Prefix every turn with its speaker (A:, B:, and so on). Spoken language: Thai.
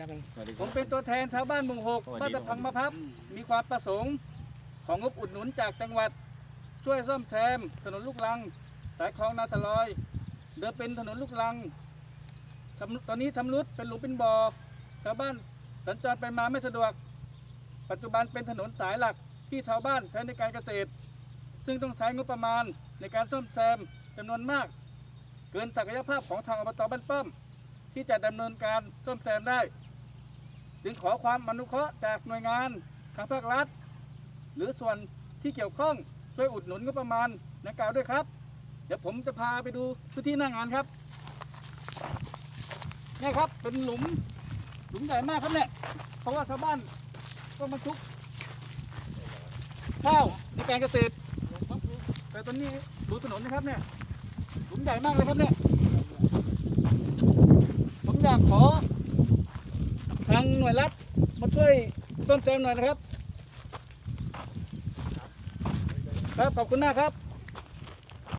A: ดัง
B: สวัสดีค
C: ผ
B: รับ
C: มเป็นตัวแทนชาวบ้านหมู่หก
B: สวัสดี
C: บ้านตะพังมะพับ มีความประสงค์ของงบอุดหนุนจากจังหวัด ช่วยซ่อมแซมถนนลูกลัง สายคลองนาสลอย เดิมเป็นถนนลูกลังชำรุดตอนนี้ชำรุดเป็นหลุมเป็นบ่อชาวบ้านสัญจรไปมาไม่สะดวก ปัจจุบันเป็นถนนสายหลักที่ชาวบ้านใช้ในการเกษตร ซึ่งต้องใช้งบประมาณในการซ่อมแซมจำนวนมาก เกินศักยภาพของทางอบตบ้านป้อม ที่จะดำเนินการซ่อมแซมได้ จึงขอความอนุเคราะห์จากหน่วยงานทางภาครัฐ หรือส่วนที่เกี่ยวข้องช่วยอุดหนุนงบประมาณดังกล่าวด้วยครับ เดี๋ยวผมจะพาไปดูพื้นที่หน้างานครับนี่ครับเป็นหลุมหลุมใหญ่มากครับเนี่ยเพราะว่าชาวบ้านต้องบรรทุกข้าวในการเกษตรแต่ตอนนี้ดูถนนนะครับเนี่ยหลุมใหญ่มากเลยครับเนี่ยผมอยากขอางหน่วยรัฐมาช่วยต้นแซมหน่อยนะครับ ครับขอบคุณมากครับ